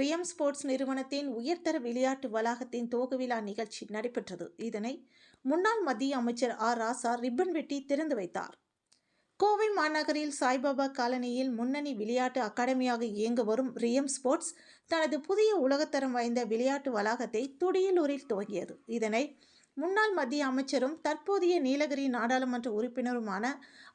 ரியம் sports நிறுவனத்தின் உயர்தர விளையாட்டு வளாகத்தின் துவக்க விழா நிகழ்ச்சி நடைபெற்றது. இதனை முன்னாள் மத்திய அமைச்சர் ஆர். ராசா ரிப்பன் வெட்டி திறந்து வைத்தார். கோவை மாநகரில் சாய்பாபா காலனியில் முன்னணி விளையாட்டு அகாடமியாக இயங்க வரும் ரியம் ஸ்போர்ட்ஸ் தனது புதிய உலகத்தரம் வாய்ந்த விளையாட்டு வளாகத்தை துடியலூரில் துவங்கியது. இதனை முன்னாள் மத்திய அமைச்சரும் தற்போதைய நீலகிரி நாடாளுமன்ற உறுப்பினருமான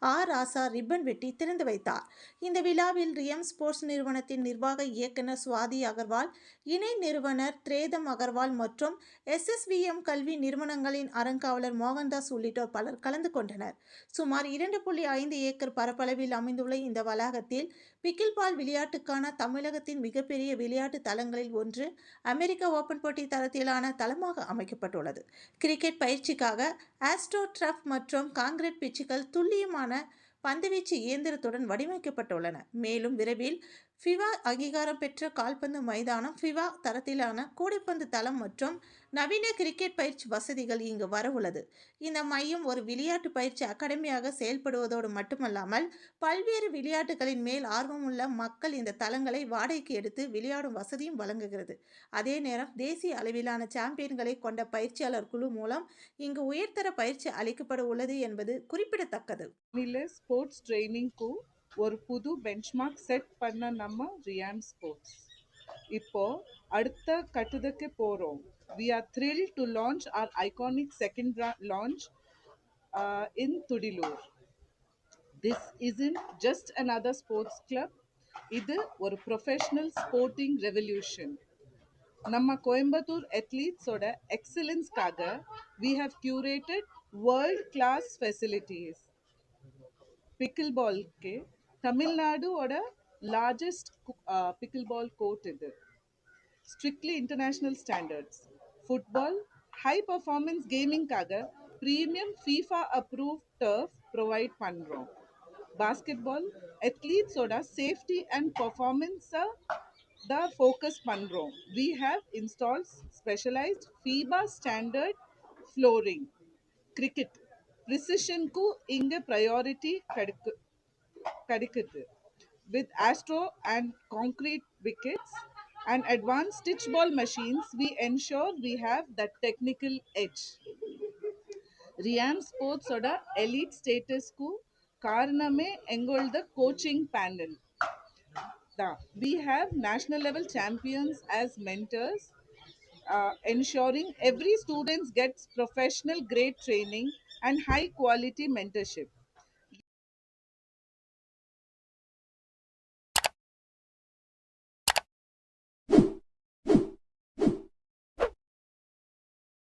ஆர். ராசா ரிப்பன் வெட்டி திறந்து வைத்தார். இந்த விழாவில் ரியம் ஸ்போர்ட்ஸ் நிறுவனத்தின் நிர்வாக இயக்குனர் சுவாதி அகர்வால் இணை நிறுவனர் திரேதம் அகர்வால் மற்றும் எஸ்எஸ்விஎம் கல்வி நிறுவனங்களின் அறங்காவலர் மோகன்தாஸ் உள்ளிட்டோர் பலர் கலந்து கொண்டனர். சுமார் இரண்டு புள்ளி ஐந்து ஏக்கர் பரப்பளவில் அமைந்துள்ள இந்த வளாகத்தில் பிக்கில்பால் விளையாட்டுக்கான தமிழகத்தின் மிகப்பெரிய விளையாட்டு தளங்களில் ஒன்று அமெரிக்க ஓபன் போட்டி தரத்திலான தளமாக அமைக்கப்பட்டுள்ளது. கிரிக்கெட் பயிற்சிக்காக ஆஸ்ட்ரோ ட்ரஃப் மற்றும் காங்கிரீட் பிச்சுகள் துல்லியமான பந்துவீச்சு இயந்திரத்துடன் வடிவமைக்கப்பட்டுள்ளன. மேலும் விரைவில் ஃபிவா அங்கீகாரம் பெற்ற கால்பந்து மைதானம் ஃபிவா தரத்திலான கூடைப்பந்து தளம் மற்றும் நவீன கிரிக்கெட் பயிற்சி வசதிகள் இங்கு வரவுள்ளது. இந்த மையம் ஒரு விளையாட்டு பயிற்சி அகாடமியாக செயல்படுவதோடு மட்டுமல்லாமல் பல்வேறு விளையாட்டுகளின் மேல் ஆர்வமுள்ள மக்கள் இந்த தளங்களை வாடகைக்கு எடுத்து விளையாடும் வசதியும் வழங்குகிறது. அதே நேரம் தேசிய அளவிலான சாம்பியன்களை கொண்ட பயிற்சியாளர் குழு மூலம் இங்கு உயர்தர பயிற்சி அளிக்கப்பட உள்ளது என்பது குறிப்பிடத்தக்கது. ஸ்போர்ட்ஸ் ட்ரைனிங் ஒரு புது பெஞ்ச்மார்க் செட் பண்ண நம்ம ரியான் ஸ்போர்ட்ஸ் இப்போ அடுத்த கட்டத்துக்கு போகிறோம் we are thrilled to launch our iconic second launch in Thudiyalur this is in just another sports club இது ஒரு ப்ரொஃபஷனல் ஸ்போர்ட்டிங் ரெவல்யூஷன் நம்ம கோயம்புத்தூர் அத்லீட்ஸோட எக்ஸலன்ஸ்க்காக we have curated world class facilities pickle பால்க்கு தமிழ்நாடோட largest pickle ball court இது strictly international standards football high performance கேமிங்காக premium FIFA approve turf provide பண்ணுறோம் basketball அத்லீட்ஸோட safety and பர்ஃபார்மன்ஸை தான் focus பண்ணுறோம் we have installs specialised FIFA standard flooring cricket ப்ரிசிஷனுக்கு இங்கே priority கிடைக்கு கிடைக்குது with astro and concrete wickets and advanced stitch ball machines, we ensure we have that technical edge. Ryan ஸ்போர்ட்ஸோட elite ஸ்டேட்டஸ்க்கு காரணமே எங்களோட coaching panel தான் we have national level champions as mentors ensuring every student gets professional grade training and high quality mentorship